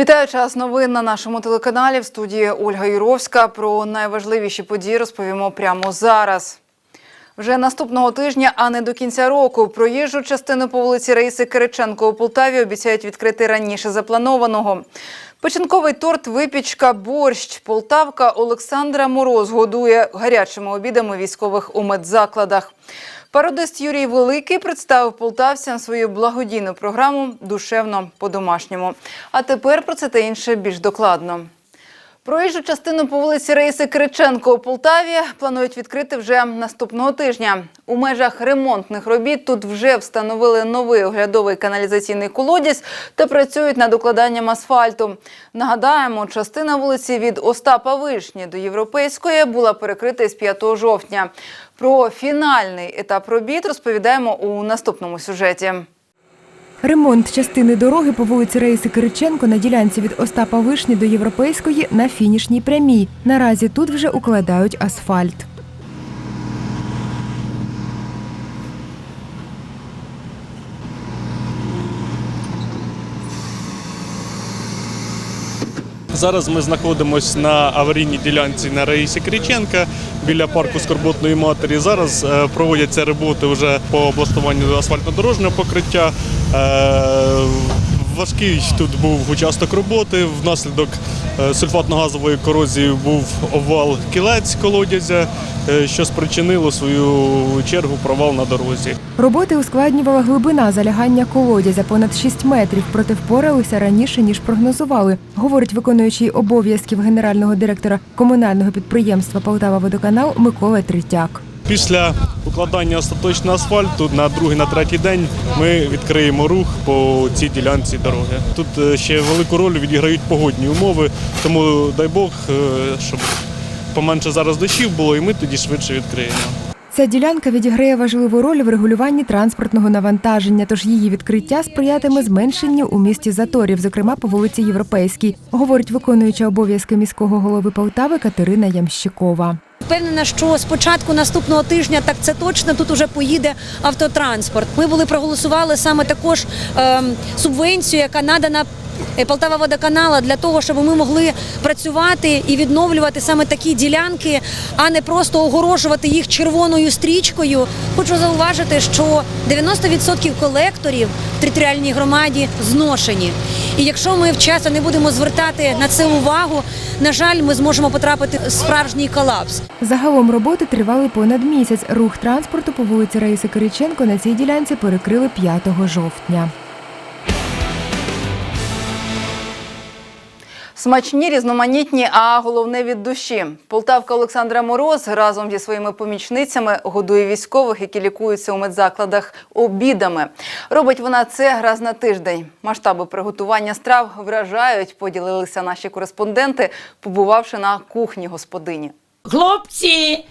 Вітаю час новин на нашому телеканалі в студії Ольга Юровська. Про найважливіші події розповімо прямо зараз. Вже наступного тижня, а не до кінця року, проїжджу частину по вулиці Раїси Кириченко у Полтаві обіцяють відкрити раніше запланованого. Печінковий торт, випічка, борщ. Полтавка Олександра Мороз годує гарячими обідами військових у медзакладах. Пародист Юрій Великий представив полтавцям свою благодійну програму Душевно по-домашньому. А тепер про це та інше більш докладно. Проїжджу частину по вулиці Раїси Кириченко у Полтаві планують відкрити вже наступного тижня. У межах ремонтних робіт тут вже встановили новий оглядовий каналізаційний колодязь та працюють над укладанням асфальту. Нагадаємо, частина вулиці від Остапа Вишні до Європейської була перекрита з 5 жовтня. Про фінальний етап робіт розповідаємо у наступному сюжеті. Ремонт частини дороги по вулиці Раїси Кириченко на ділянці від Остапа Вишні до Європейської на фінішній прямій. Наразі тут вже укладають асфальт. Зараз ми знаходимося на аварійній ділянці на Раїсі Кріченка біля парку Скорботної матері. Зараз е, проводяться роботи вже по облаштуванню асфальтно-дорожнього покриття. Важкий тут був участок роботи. Внаслідок е, сульфатно-газової корозії був овал кілець колодязя, е, що спричинило свою чергу провал на дорозі. Роботи ускладнювала глибина залягання колодязя понад 6 метрів, проте впоралися раніше, ніж прогнозували, говорить виконуючий обов'язків генерального директора комунального підприємства Полтава Водоканал Микола Третяк. Після укладання остаточного асфальту на другий, на третій день ми відкриємо рух по цій ділянці дороги. Тут е, ще велику роль відіграють погодні умови, тому дай Бог, е, щоб поменше зараз дощів було, і ми тоді швидше відкриємо. Ця ділянка відіграє важливу роль в регулюванні транспортного навантаження, тож її відкриття сприятиме зменшенню у місті заторів, зокрема по вулиці Європейській, говорить виконуюча обов'язки міського голови Полтави Катерина Ямщикова. Впевнена, що з початку наступного тижня так це точно тут уже поїде автотранспорт. Ми були проголосували саме також е, субвенцію, яка надана. Е, Полтава водоканала для того, щоб ми могли працювати і відновлювати саме такі ділянки, а не просто огорожувати їх червоною стрічкою. Хочу зауважити, що 90% колекторів в територіальній громаді зношені. І якщо ми вчасно не будемо звертати на це увагу, на жаль, ми зможемо потрапити в справжній колапс. Загалом роботи тривали понад місяць. Рух транспорту по вулиці Раїси Кириченко на цій ділянці перекрили 5 жовтня. Смачні, різноманітні, а головне від душі. Полтавка Олександра Мороз разом зі своїми помічницями годує військових, які лікуються у медзакладах обідами. Робить вона це раз на тиждень. Масштаби приготування страв вражають, поділилися наші кореспонденти, побувавши на кухні господині. Хлопці,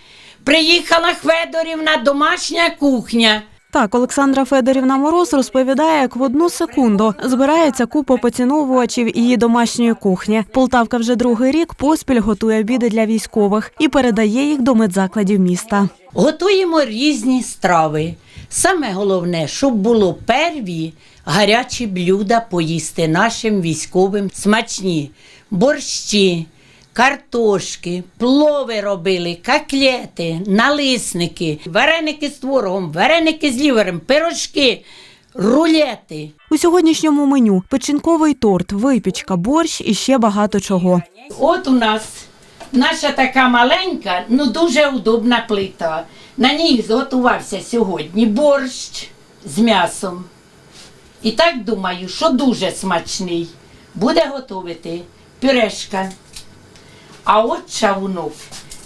приїхала Хведорівна, домашня кухня. Так, Олександра Федорівна Мороз розповідає, як в одну секунду збирається купа поціновувачів її домашньої кухні. Полтавка вже другий рік поспіль готує обіди для військових і передає їх до медзакладів міста. Готуємо різні страви. Саме головне, щоб було перві гарячі блюда поїсти нашим військовим смачні. Борщі, картошки, плови робили, котлети, налисники, вареники з творогом, вареники з лівером, пирожки, рулети. У сьогоднішньому меню печінковий торт, випічка, борщ і ще багато чого. От у нас наша така маленька, ну дуже удобна плита. На ній зготувався сьогодні борщ з м'ясом. І так думаю, що дуже смачний. Буде готувати пюрешка. А от чавунок,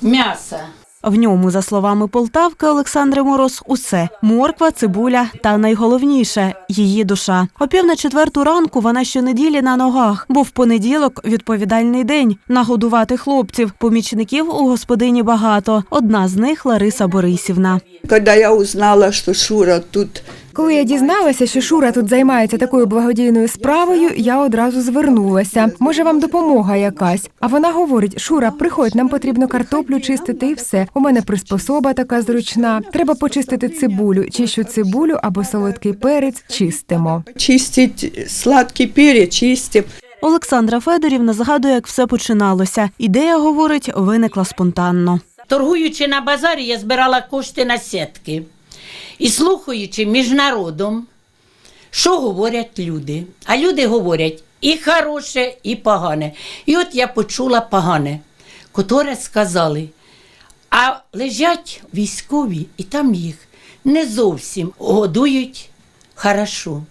м'ясо. В ньому, за словами Полтавки Олександри Мороз, усе морква, цибуля та найголовніше її душа. О пів на четверту ранку вона щонеділі на ногах, бо в понеділок відповідальний день нагодувати хлопців. Помічників у господині багато. Одна з них Лариса Борисівна. Когда я узнала, что Шура тут Коли я дізналася, що Шура тут займається такою благодійною справою, я одразу звернулася. Може, вам допомога якась? А вона говорить: Шура, приходь, нам потрібно картоплю чистити і все. У мене приспособа така зручна. Треба почистити цибулю. Чищу цибулю або солодкий перець, чистимо. чистить сладкий перец, чистим. Олександра Федорівна згадує, як все починалося. Ідея, говорить, виникла спонтанно. Торгуючи на базарі, я збирала кошти на сітки. І слухаючи між народом, що говорять люди. А люди говорять і хороше, і погане. І от я почула погане, котре сказали, а лежать військові, і там їх не зовсім годують хорошо.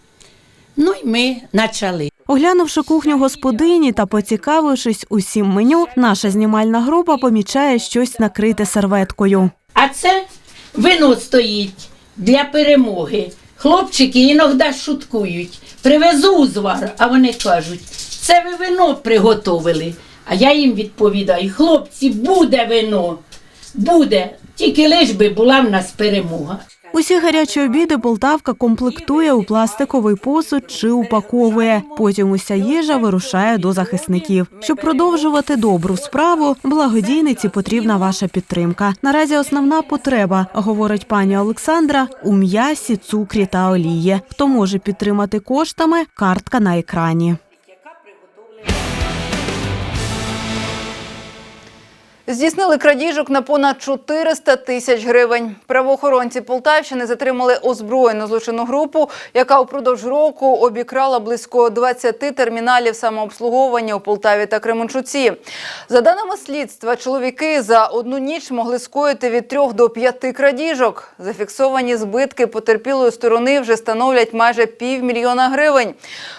Ну і ми почали. Оглянувши кухню господині та поцікавившись усім меню, наша знімальна група помічає щось накрите серветкою. А це вино стоїть для перемоги. Хлопчики іноді шуткують. Привезу узвар, а вони кажуть, це ви вино приготовили. А я їм відповідаю, хлопці, буде вино, буде, тільки лиш би була в нас перемога. Усі гарячі обіди Полтавка комплектує у пластиковий посуд чи упаковує. Потім уся їжа вирушає до захисників. Щоб продовжувати добру справу, благодійниці потрібна ваша підтримка. Наразі основна потреба, говорить пані Олександра, у м'ясі, цукрі та олії. Хто може підтримати коштами? Картка на екрані. Здійснили крадіжок на понад 400 тисяч гривень. Правоохоронці Полтавщини затримали озброєну злочинну групу, яка упродовж року обікрала близько 20 терміналів самообслуговування у Полтаві та Кременчуці. За даними слідства, чоловіки за одну ніч могли скоїти від 3 до 5 крадіжок. Зафіксовані збитки потерпілої сторони вже становлять майже півмільйона гривень.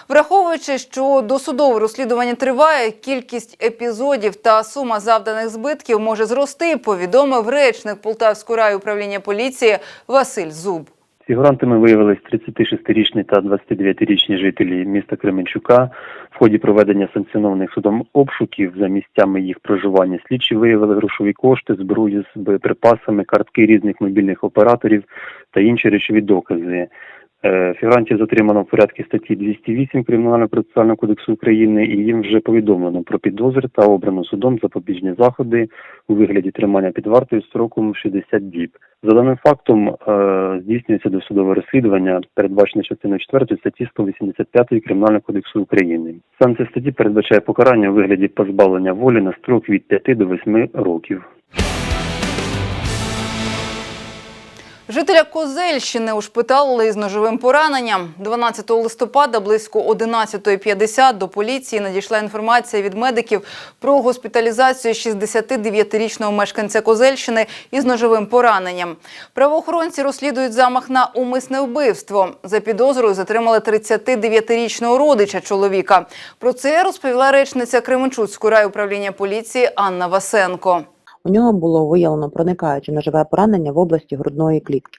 Враховуючи, що досудове розслідування триває, кількість епізодів та сума завданих збитків може зрости, повідомив речник Полтавського райуправління поліції Василь Зуб. Фігурантами виявились 36-річні та 29-річні жителі міста Кременчука. В ході проведення санкціонованих судом обшуків за місцями їх проживання слідчі виявили грошові кошти, зброю з боєприпасами, картки різних мобільних операторів та інші речові докази. Е, Фігурантів затримано в порядку статті 208 Кримінального процесуального кодексу України і їм вже повідомлено про підозри та обрано судом запобіжні заходи у вигляді тримання під вартою строком 60 діб. За даним фактом е, здійснюється досудове розслідування, передбачене частиною 4 статті 185 Кримінального кодексу України. Санкція статті передбачає покарання у вигляді позбавлення волі на строк від 5 до 8 років. Жителя Козельщини ушпиталили із ножовим пораненням. 12 листопада близько 11.50 до поліції надійшла інформація від медиків про госпіталізацію 69-річного мешканця Козельщини із ножовим пораненням. Правоохоронці розслідують замах на умисне вбивство. За підозрою затримали 39-річного родича чоловіка. Про це розповіла речниця Кременчуцького райуправління поліції Анна Васенко. У нього було виявлено проникаюче ножове поранення в області грудної клітки.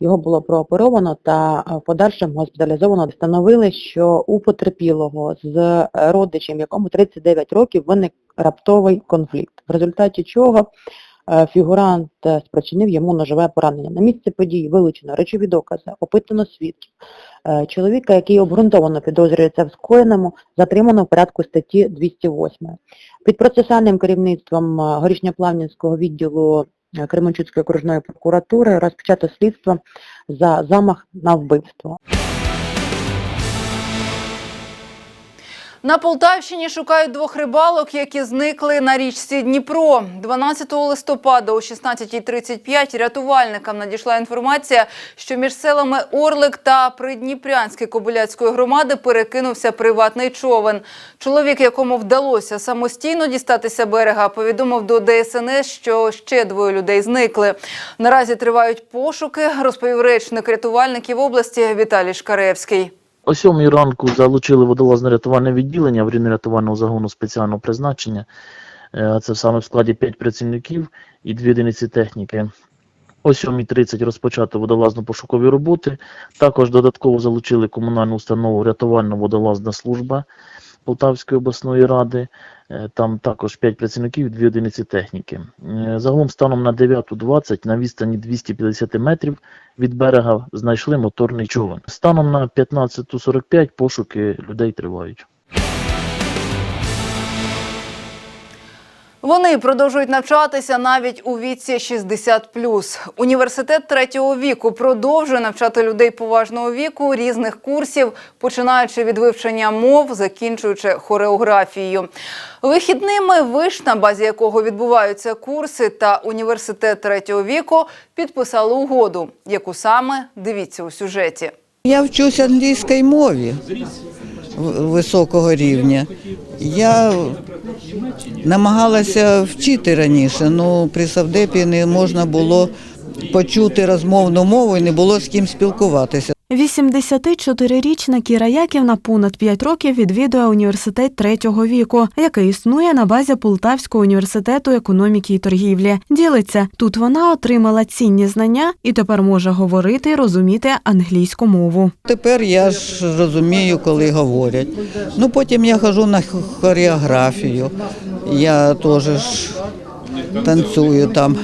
Його було прооперовано та е, в подальшому госпіталізовано. Встановили, що у потерпілого з родичем, якому 39 років, виник раптовий конфлікт, в результаті чого е, фігурант е, спричинив йому ножове поранення. На місці події вилучено речові докази, опитано свідків. Е, Чоловіка, який обґрунтовано підозрюється в скоєному, затримано в порядку статті 208. Під процесуальним керівництвом е, Горішньоплавнівського відділу е, Кременчуцької окружної прокуратури розпочато слідство за замах на вбивство. На Полтавщині шукають двох рибалок, які зникли на річці Дніпро. 12 листопада о 16.35 рятувальникам надійшла інформація, що між селами Орлик та Придніпрянське Кобиляцької громади перекинувся приватний човен. Чоловік, якому вдалося самостійно дістатися берега, повідомив до ДСНС, що ще двоє людей зникли. Наразі тривають пошуки, розповів речник рятувальників області Віталій Шкаревський. О сьомій ранку залучили водолазне рятувальне відділення аварійно-рятувального загону спеціального призначення. Е, Це саме в складі 5 працівників і 2 одиниці техніки. О 7.30 розпочато водолазно-пошукові роботи. Також додатково залучили комунальну установу рятувально-водолазна служба Полтавської обласної ради. Е, Там також 5 працівників і 2 одиниці техніки. Е, Загалом станом на 9.20 на відстані 250 метрів від берега знайшли моторний човен. Станом на 15.45 пошуки людей тривають. Вони продовжують навчатися навіть у віці 60+. Університет третього віку продовжує навчати людей поважного віку різних курсів, починаючи від вивчення мов, закінчуючи хореографією. Вихідними виш, на базі якого відбуваються курси, та університет третього віку підписали угоду. Яку саме дивіться у сюжеті. Я вчусь англійській мові високого рівня. Я намагалася вчити раніше, але при Савдепі не можна було почути розмовну мову і не було з ким спілкуватися. 84-річна Кіра Яківна понад 5 років відвідує університет третього віку, який існує на базі Полтавського університету економіки і торгівлі. Ділиться, тут вона отримала цінні знання і тепер може говорити і розуміти англійську мову. Тепер я ж розумію, коли говорять. Ну потім я хожу на хореографію. Я теж ж танцюю там.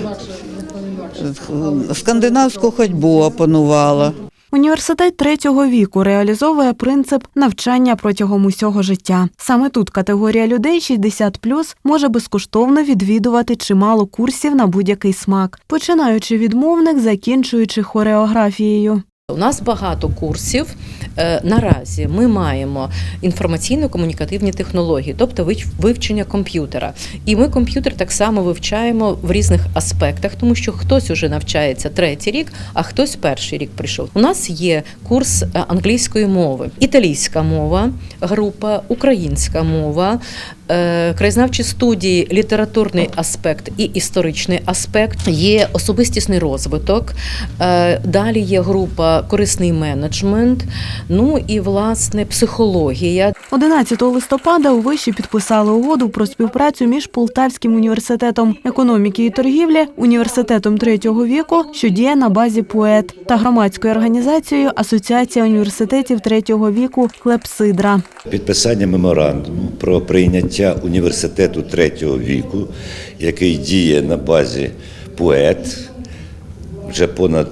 Скандинавську ходьбу опанувала. Університет третього віку реалізовує принцип навчання протягом усього життя. Саме тут категорія людей 60+, може безкоштовно відвідувати чимало курсів на будь-який смак, починаючи від мовних, закінчуючи хореографією. У нас багато курсів. Е, Наразі ми маємо інформаційно-комунікативні технології, тобто вивчення комп'ютера. І ми комп'ютер так само вивчаємо в різних аспектах, тому що хтось уже навчається третій рік, а хтось перший рік прийшов. У нас є курс е, англійської мови, італійська мова, група, українська мова. Е, Краєзнавчі студії, літературний аспект і історичний аспект, є особистісний розвиток, Е, Далі є група корисний менеджмент, ну і власне психологія. 11 листопада у виші підписали угоду про співпрацю між Полтавським університетом економіки і торгівлі, університетом третього віку, що діє на базі ПОЕТ, та громадською організацією Асоціація університетів третього віку Клепсидра. Підписання меморандуму про прийняття університету третього віку, який діє на базі ПОЕТ вже понад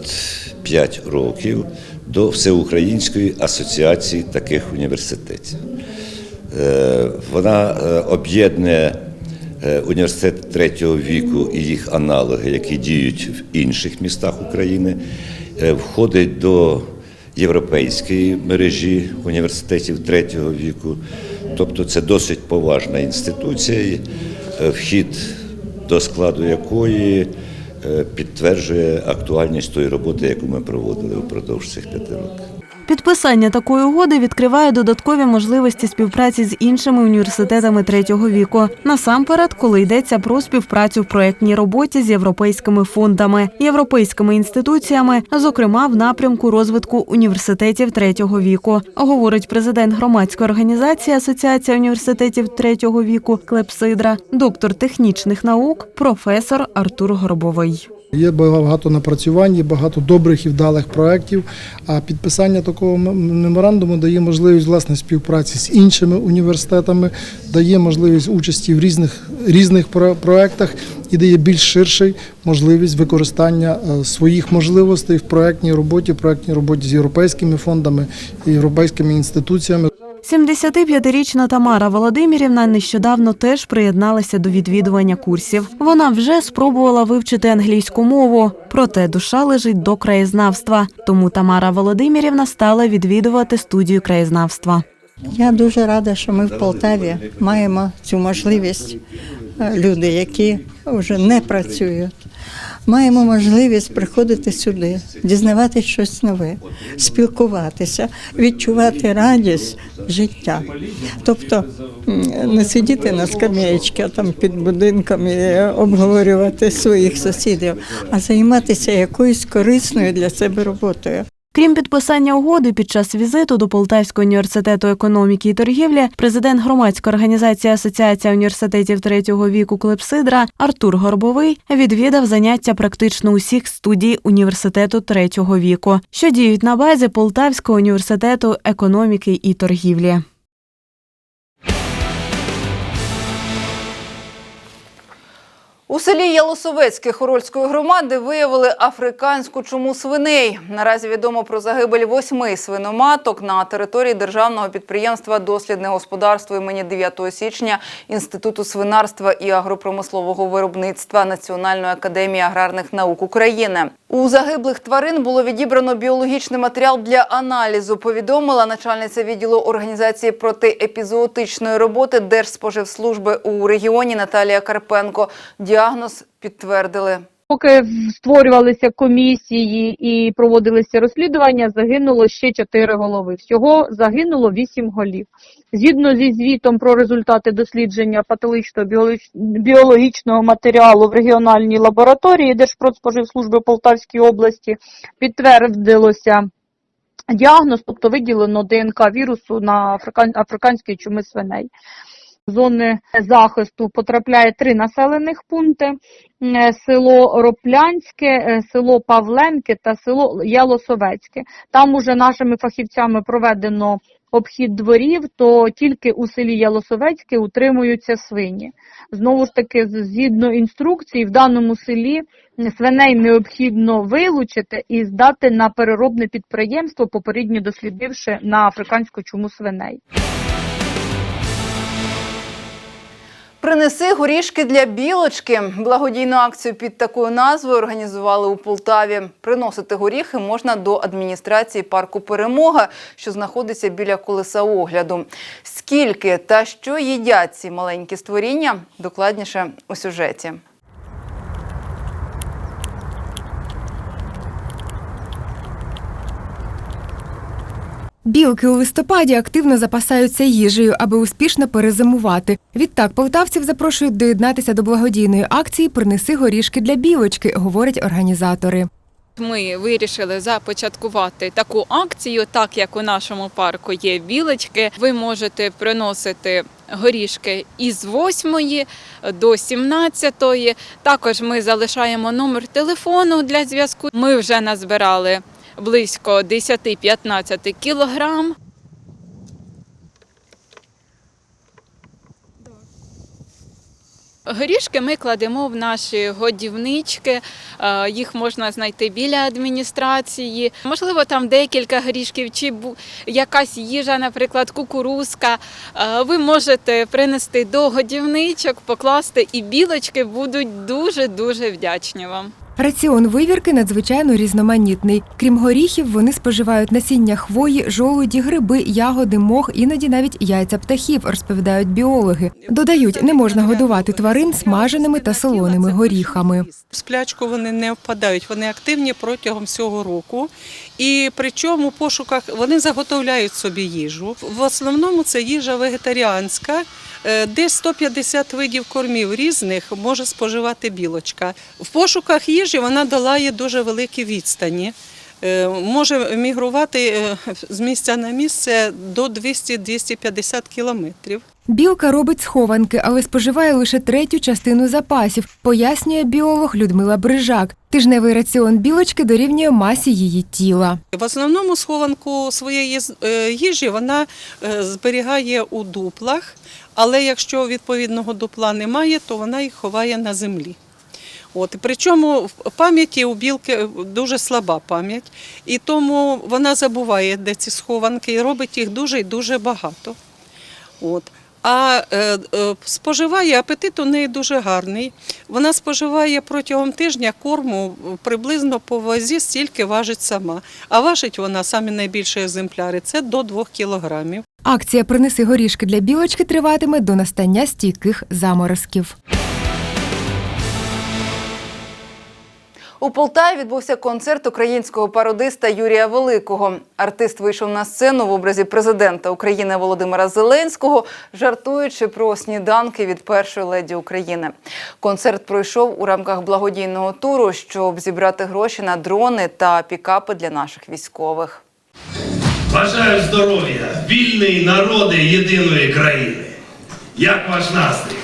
5 років до Всеукраїнської асоціації таких університетів. Е, Вона е, об'єднує е, університет третього віку і їх аналоги, які діють в інших містах України, входить до європейської мережі університетів третього віку. Тобто це досить поважна інституція, е, вхід до складу якої е, підтверджує актуальність тої роботи, яку ми проводили впродовж цих п'яти років. Підписання такої угоди відкриває додаткові можливості співпраці з іншими університетами третього віку. Насамперед, коли йдеться про співпрацю в проєктній роботі з європейськими фондами, європейськими інституціями, зокрема в напрямку розвитку університетів третього віку, говорить президент громадської організації Асоціація університетів третього віку Клепсидра, доктор технічних наук, професор Артур Горбовий. Є багато напрацювань, є багато добрих і вдалих проєктів. А підписання такого меморандуму дає можливість власне співпраці з іншими університетами, дає можливість участі в різних різних проєктах і дає більш ширший можливість використання е, своїх можливостей в проєктній роботі, в проєктній роботі з європейськими фондами і європейськими інституціями. 75-річна Тамара Володимирівна нещодавно теж приєдналася до відвідування курсів. Вона вже спробувала вивчити англійську мову, проте душа лежить до краєзнавства. Тому Тамара Володимирівна стала відвідувати студію краєзнавства. Я дуже рада, що ми в Полтаві маємо цю можливість. Е, Люди, які вже не працюють, маємо можливість приходити сюди, дізнаватися щось нове, спілкуватися, відчувати радість життя. Тобто не сидіти на скам'ячці там під будинком і обговорювати своїх сусідів, а займатися якоюсь корисною для себе роботою. Крім підписання угоди під час візиту до Полтавського університету економіки і торгівлі, президент громадської організації Асоціація університетів третього віку Клепсидра Артур Горбовий відвідав заняття практично усіх студій університету третього віку, що діють на базі Полтавського університету економіки і торгівлі. У селі Ялосовецьке Хорольської громади виявили африканську чуму свиней. Наразі відомо про загибель восьми свиноматок на території державного підприємства Дослідне господарство імені 9 січня Інституту свинарства і агропромислового виробництва Національної академії аграрних наук України. У загиблих тварин було відібрано біологічний матеріал для аналізу. Повідомила начальниця відділу організації протиепізоотичної роботи Держспоживслужби у регіоні Наталія Карпенко. Діагноз підтвердили. Поки створювалися комісії і проводилися розслідування, загинуло ще чотири голови. Всього загинуло вісім голів. Згідно зі звітом про результати дослідження патологічного біологічного матеріалу в регіональній лабораторії Держпродспоживслужби Полтавської області підтвердилося діагноз, тобто виділено ДНК вірусу на африкан- африканські чуми свиней. Зони захисту потрапляє три населених пункти: Е, село Роплянське, е, село Павленке та село Ялосовецьке. Там уже нашими фахівцями проведено обхід дворів, то тільки у селі Ялосовецьке утримуються свині. Знову ж таки, згідно інструкції, в даному селі свиней необхідно вилучити і здати на переробне підприємство, попередньо дослідивши на африканську чуму свиней. Принеси горішки для білочки. Благодійну акцію під такою назвою організували у Полтаві. Приносити горіхи можна до адміністрації парку Перемога, що знаходиться біля колеса огляду. Скільки та що їдять ці маленькі створіння? Докладніше у сюжеті. Білки у листопаді активно запасаються їжею, аби успішно перезимувати. Відтак полтавців запрошують доєднатися до благодійної акції Принеси горішки для білочки, говорять організатори. Ми вирішили започаткувати таку акцію, так як у нашому парку є білочки. Ви можете приносити горішки із 8 до 17. Також ми залишаємо номер телефону для зв'язку. Ми вже назбирали близько 10-15 кілограм. Горішки ми кладемо в наші годівнички. Е, Їх можна знайти біля адміністрації. Можливо, там декілька горішків чи якась їжа, наприклад, кукурузка. Е, Ви можете принести до годівничок, покласти, і білочки будуть дуже дуже вдячні вам. Раціон вивірки надзвичайно різноманітний. Крім горіхів, вони споживають насіння хвої, жолуді, гриби, ягоди, мох, іноді навіть яйця птахів, розповідають біологи. Додають, не можна годувати тварин смаженими та солоними горіхами. В сплячку вони не впадають, вони активні протягом всього року. І причому в пошуках вони заготовляють собі їжу. В основному це їжа вегетаріанська. Е, Десь 150 видів кормів різних може споживати білочка. В пошуках їжі вона долає дуже великі відстані. Е, Може мігрувати е, з місця на місце до 200-250 кілометрів. Білка робить схованки, але споживає лише третю частину запасів, пояснює біолог Людмила Брижак. Тижневий раціон білочки дорівнює масі її тіла. В основному схованку своєї е, їжі вона зберігає у дуплах, але якщо відповідного дупла немає, то вона їх ховає на землі. От, причому в пам'яті у білки дуже слаба пам'ять, і тому вона забуває, де ці схованки, і робить їх дуже і дуже багато. От. А е, е, споживає апетит у неї дуже гарний. Вона споживає протягом тижня корму приблизно по вазі, стільки важить сама. А важить вона самі найбільші екземпляри це до 2 кілограмів. Акція Принеси горішки для білочки триватиме до настання стійких заморозків. У Полтаві відбувся концерт українського пародиста Юрія Великого. Артист вийшов на сцену в образі президента України Володимира Зеленського, жартуючи про сніданки від першої леді України. Концерт пройшов у рамках благодійного туру, щоб зібрати гроші на дрони та пікапи для наших військових. Бажаю здоров'я, вільної народи єдиної країни. Як ваш настрій?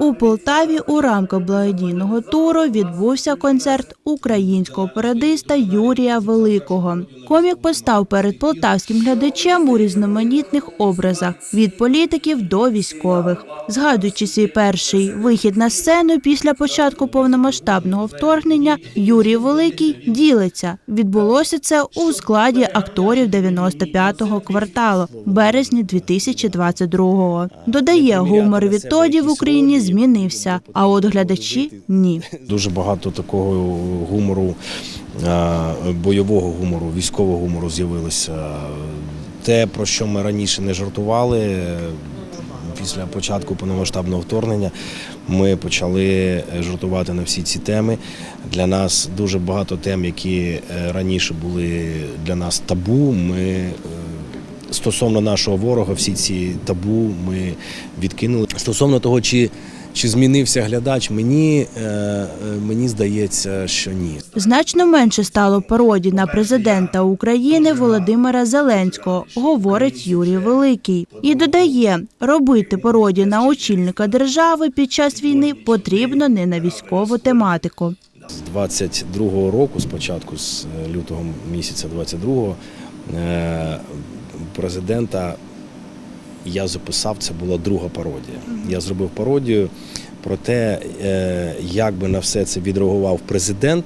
У Полтаві у рамках благодійного туру відбувся концерт українського пародиста Юрія Великого. Комік постав перед полтавським глядачем у різноманітних образах від політиків до військових. Згадуючи свій перший вихід на сцену після початку повномасштабного вторгнення, Юрій Великий ділиться. Відбулося це у складі акторів 95-го кварталу березні 2022-го. Додає, гумор відтоді в Україні змінився, а от глядачі ні. Дуже багато такого гумору, бойового гумору, військового гумору з'явилося. Те, про що ми раніше не жартували, після початку повномасштабного вторгнення ми почали жартувати на всі ці теми. Для нас дуже багато тем, які е, раніше були для нас табу. Ми е, стосовно нашого ворога, всі ці табу ми відкинули. Стосовно того, чи чи змінився глядач, мені, е, е, мені здається, що ні. Значно менше стало пародій на президента України Володимира Зеленського, говорить Юрій Великий. І додає, робити пародію на очільника держави під час війни потрібно не на військову тематику. З 22-го року, спочатку з е, лютого місяця 22-го, е, президента я записав, це була друга пародія. Я зробив пародію про те, е, як би на все це відреагував президент,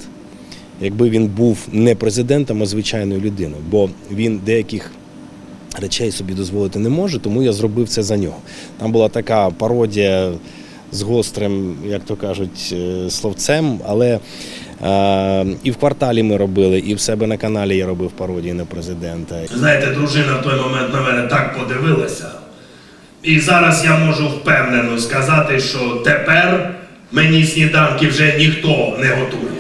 якби він був не президентом, а звичайною людиною. Бо він деяких речей собі дозволити не може, тому я зробив це за нього. Там була така пародія з гострим, як то кажуть, е, словцем, але е, і в кварталі ми робили, і в себе на каналі я робив пародії на президента. Знаєте, дружина в той момент на мене так подивилася. І зараз я можу впевнено сказати, що тепер мені сніданки вже ніхто не готує.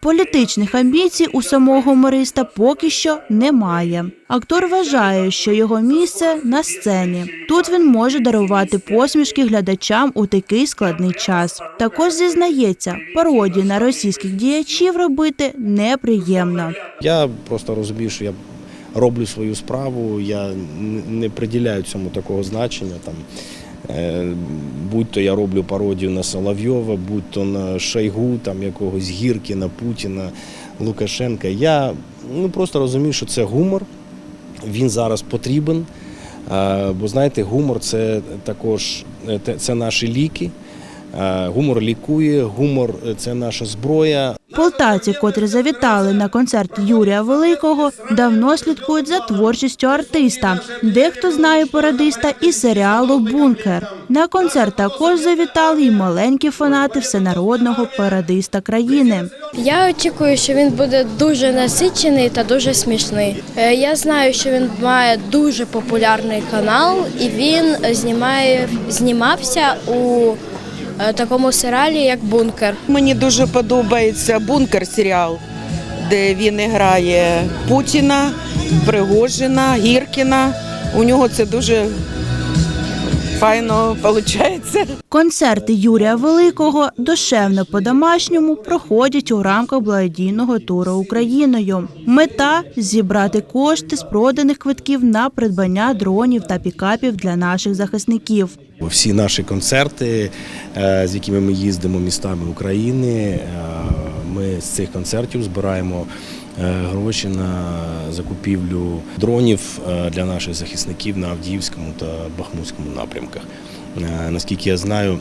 Політичних амбіцій у самого гумориста поки що немає. Актор вважає, що його місце на сцені. Тут він може дарувати посмішки глядачам у такий складний час. Також зізнається, пародії на російських діячів робити неприємно. Я просто розумію, що я роблю свою справу, я не приділяю цьому такого значення. Там, е, будь-то я роблю пародію на Соловйова, будь-то на Шойгу, там, якогось Гіркіна, Путіна, Лукашенка. Я ну, просто розумію, що це гумор, він зараз потрібен. Е, Бо знаєте, гумор це також е, це наші ліки. Гумор лікує, гумор це наша зброя. Полтавці, котрі завітали на концерт Юрія Великого, давно слідкують за творчістю артиста. Дехто знає пародиста із серіалу Бункер. На концерт також завітали й маленькі фанати всенародного пародиста країни. Я очікую, що він буде дуже насичений та дуже смішний. Е, Я знаю, що він має дуже популярний канал, і він знімає знімався у такому серіалі, як Бункер. Мені дуже подобається бункер серіал, де він грає Путіна, Пригожина, Гіркіна. У нього це дуже файно виходить. Концерти Юрія Великого душевно по-домашньому проходять у рамках благодійного туру Україною. Мета зібрати кошти з проданих квитків на придбання дронів та пікапів для наших захисників. Всі наші концерти, е, з якими ми їздимо містами України, е, ми з цих концертів збираємо гроші на закупівлю дронів е, для наших захисників на Авдіївському та Бахмутському напрямках. Е, Наскільки я знаю,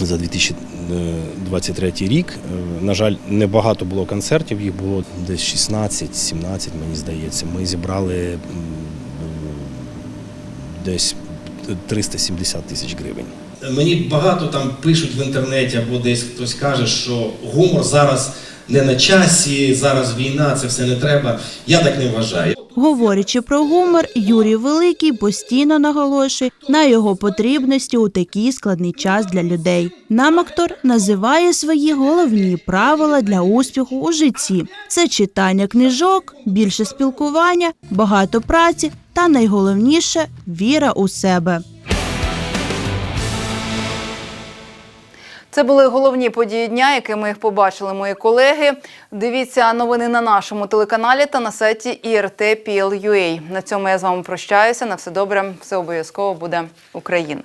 за 2023 рік, е, на жаль, небагато було концертів, їх було десь 16-17, мені здається. Ми зібрали десь 370 тисяч гривень. Мені багато там пишуть в інтернеті або десь хтось каже, що гумор зараз не на часі, зараз війна, це все не треба. Я так не вважаю. Говорячи про гумор, Юрій Великий постійно наголошує на його потрібності у такий складний час для людей. Нам актор називає свої головні правила для успіху у житті: це читання книжок, більше спілкування, багато праці та найголовніше віра у себе. Це були головні події дня, якими їх побачили мої колеги. Дивіться новини на нашому телеканалі та на сайті IRT.PL.UA. На цьому я з вами прощаюся. На все добре, все обов'язково буде Україна.